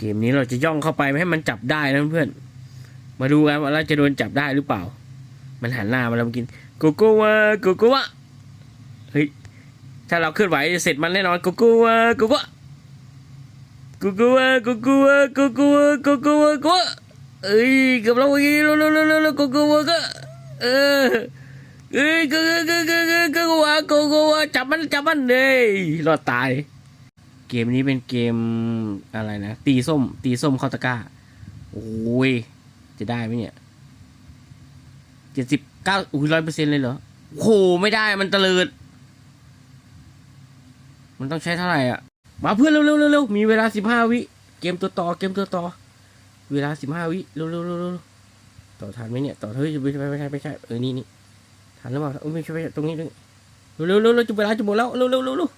เกมนี้เราจะย่องเข้าไปไม่ให้มันจับได้นะเพื่อน มาดูกันว่าเราจะโดนจับได้หรือเปล่า มันหันหน้ามาแล้วมันกินกโก้วะกโก้วะเฮ้ยถ้าเราเคลื่อนไหวเสร็จมันแน่นอนกโก้วะกโก้วะกโก้วะกโก้วะกโก้วะกโก้วะกโก้วะเอ้ยกับเราเมื่อกี้เราเราเราเราโกโก้วะก็เออเอ้ยกโก้โกโก้โกโก้วะกโก้วะจับมันจับมันเลยรอดตาย เกมนี้เป็นเกมอะไรนะ ตีส้ม ตีส้มเข้าตะกร้า โอ้ย จะได้ไหมเนี่ยเจ็ดสิบเก้าอุ้ยร้อยเปอร์เซ็นเลยเหรอโอ้โหไม่ได้มันตะลิด มันต้องใช้เท่าไหร่อะ มาเพื่อนเร็วเร็วเร็วเร็วมีเวลาสิบห้าวิ เกมตัวต่อ เกมตัวต่อ เวลาสิบห้าวิเร็วเร็วเร็วเร็วต่อทันไหมเนี่ย ต่อเฮ้ยไม่ใช่ไม่ใช่ไม่ใช่เออนี่นี่ทันหรือเปล่าเออไม่ใช่ไม่ใช่ตรงนี้ตรงนี้เร็วเร็วเร็วเร็วจะเวลาจะหมดแล้วเร็วเร็วเร็ว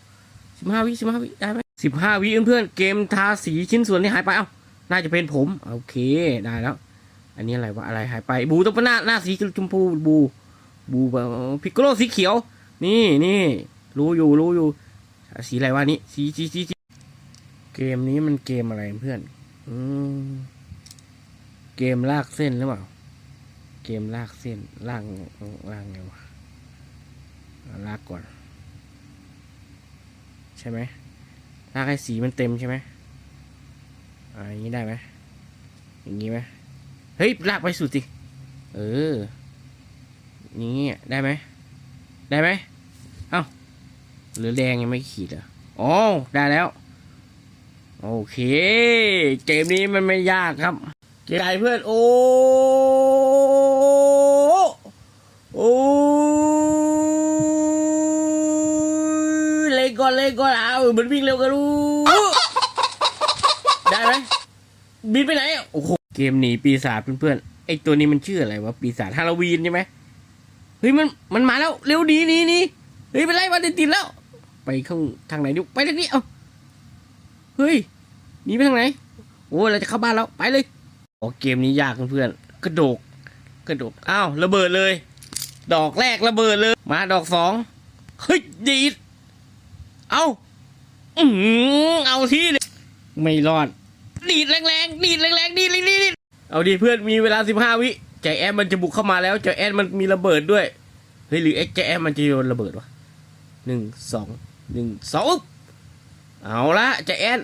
สิบห้าวิสิบห้าวิได้ไหม สิบห้าวิเพื่อนเกมทาสีชิ้นส่วนที่หายไป เอ้า น่าจะเป็นผม โอเค ได้แล้ว อันนี้อะไรวะ อะไรหายไป บูต้องเป็นหน้าหน้าสีชมพู บู บูแบบพิกโกโลสีเขียว นี่นี่ รู้อยู่ รู้อยู่ สีอะไรวะนี่ สีสีสีเกมนี้มันเกมอะไรเพื่อน อืม เกมลากเส้นหรือเปล่า เกมลากเส้น ลาก ลากไงวะ ลากก่อน ใช่ไหม ลากให้สีมันเต็มใช่ไหมอ่าอย่างนี้ได้ไหมอย่างนี้ไหมเฮ้ยลากไปสุดสิเอออย่างนี้ได้ไหมได้ไหมเอ้าหลือแดงยังไม่ขีดอะอ๋อได้แล้ว โอเค เกมนี้มันไม่ยากครับเกมใหญ่เพื่อนโอ้โอ้ยเล่นก่อนเล่นก่อนเอามันวิ่งเร็วกันรู้ ได้ไหมบินไปไหนอะโอ้โหเกมหนีปีศาจเพื่อนๆไอตัวนี้มันชื่ออะไรวะปีศาจฮาโลวีนใช่ไหมเฮ้ยมันมันมาแล้วเร็วหนีหนีหนีเฮ้ยไปไล่มาติดติดแล้ว ไปข้างทางไหนดิไปทางนี้เอ้าเฮ้ยหนีไปทางไหน โอ้เราจะเข้าบ้านแล้วไปเลยโอ้เกมนี้ยากเพื่อนๆกระโดดกระโดดอ้าวระเบิดเลย ดอกแรกระเบิดเลย มาดอกสองเฮ้ยดีด เอาอือเอาที่เลยไม่รอด ดีดแรงๆ ดีดแรงๆ ดีดดีดดีดเอาดีเพื่อนมีเวลาสิบห้าวิใจแอนมันจะบุกเข้ามาแล้วใจแอนมันมีระเบิดด้วย เฮ้ยหรือเอ็กใจแอนมันจะโยนระเบิดวะหนึ่งสองหนึ่งสองอุ๊บเอาละใจแอน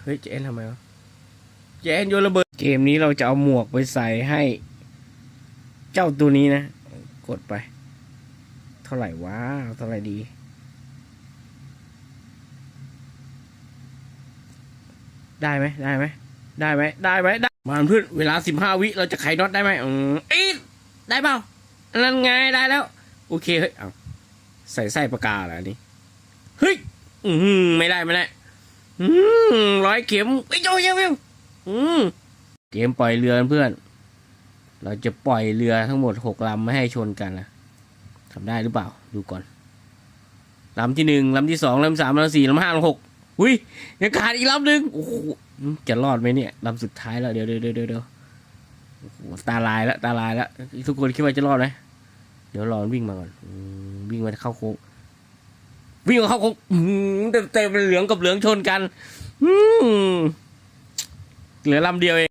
เฮ้ยใจแอนทำไมวะใจแอนโยนระเบิด เกมนี้เราจะเอาหมวกไปใส่ให้ เจ้าตัวนี้นะ กดไป เท่าไหร่วะเท่าไหร่ดี ได้ไหมได้ไหมได้ไหมได้ไหมได้มาเพื่อนเวลาสิบห้าวิเราจะไขน็อตได้ไหมอืมอีได้เปล่านั่นไงได้แล้ว โอเคเฮ้ยเอาใส่ไส้ปากกาเหรออันนี้เฮ้ยอืมไม่ได้ไม่ได้อืมร้อยเข็มไอ้โจ้ยเร็วอืมเกมปล่อยเรือเพื่อน เราจะปล่อยเรือทั้งหมดหกลำไม่ให้ชนกันนะทำได้หรือเปล่า ดูก่อนลำที่หนึ่งลำที่สองลำที่สามลำที่สี่ลำที่ห้าลำที่หก อุ้ยยังขาดอีกลำหนึ่งโอ้โหจะรอดไหมเนี่ยลำสุดท้ายแล้วเดี๋ยวเดี๋ยวเดี๋ยวเดี๋ยวโอ้โหตาลายแล้วตาลายแล้วทุกคนคิดว่าจะรอดไหมเดี๋ยวรอนวิ่งมาก่อนวิ่งมาเข้าโค้งวิ่งมาเข้าโค้งเต็มเต็มเหลืองกับเหลืองชนกันอืเหลือลำเดียวเอง